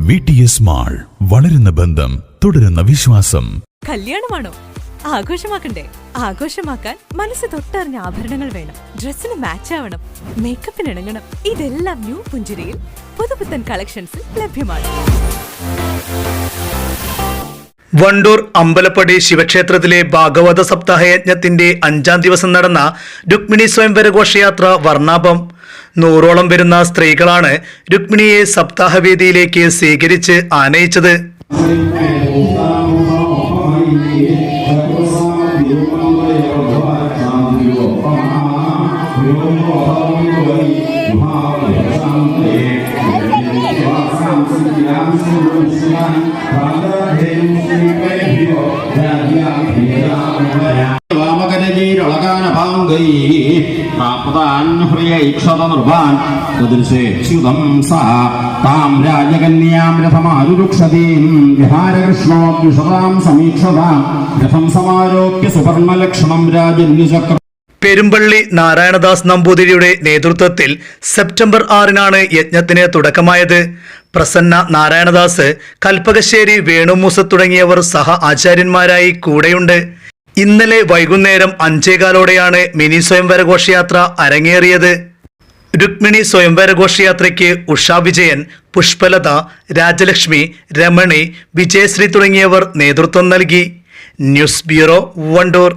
V T S mall വളരുന്ന ബന്ധം തുടരുന്ന വിശ്വാസം. കല്യാണമാണോ? ആഘോഷമാക്കണ്ടേ? ആഘോഷമാക്കാൻ മനസ്സ് തൊട്ടറിഞ്ഞ ആഭരണങ്ങൾ വേണം. ഡ്രസ്സിന് മാച്ച് ആവണം. മേക്കപ്പിന് ഇണങ്ങണം. ഇതെല്ലാം ന്യൂ പുഞ്ചിരിയിൽ പുതുപുത്തൻ കളക്ഷൻസിൽ ലഭ്യമാണ്. വണ്ടൂർ അമ്പലപ്പടി ശിവക്ഷേത്രത്തിലെ ഭാഗവത സപ്താഹയജ്ഞത്തിന്റെ അഞ്ചാം ദിവസം നടന്ന രുക്മിണി സ്വയംവര ഘോഷയാത്ര വർണാഭം. നൂറോളം വരുന്ന സ്ത്രീകളാണ് രുക്മിണിയെ സപ്താഹവേദിയിലേക്ക് സ്വീകരിച്ച് ആനയിച്ചത് സമാരോപ്യ പെരുമ്പള്ളി നാരായണദാസ് നമ്പൂതിരിയുടെ നേതൃത്വത്തിൽ സെപ്റ്റംബർ ആറിനാണ് യജ്ഞത്തിന് തുടക്കമായത്. പ്രസന്ന നാരായണദാസ് കൽപ്പകശ്ശേരി വേണുമൂസ തുടങ്ങിയവർ സഹ ആചാര്യന്മാരായി കൂടെയുണ്ട്. ഇന്നലെ വൈകുന്നേരം അഞ്ചേകാലോടെയാണ് മിനി സ്വയംവര ഘോഷയാത്ര അരങ്ങേറിയത്. രുക്മിണി സ്വയംവര ഘോഷയാത്രയ്ക്ക് ഉഷാ വിജയൻ പുഷ്പലത രാജലക്ഷ്മി രമണി വിജയശ്രീ തുടങ്ങിയവർ നേതൃത്വം നൽകി. News bureau Wandoor.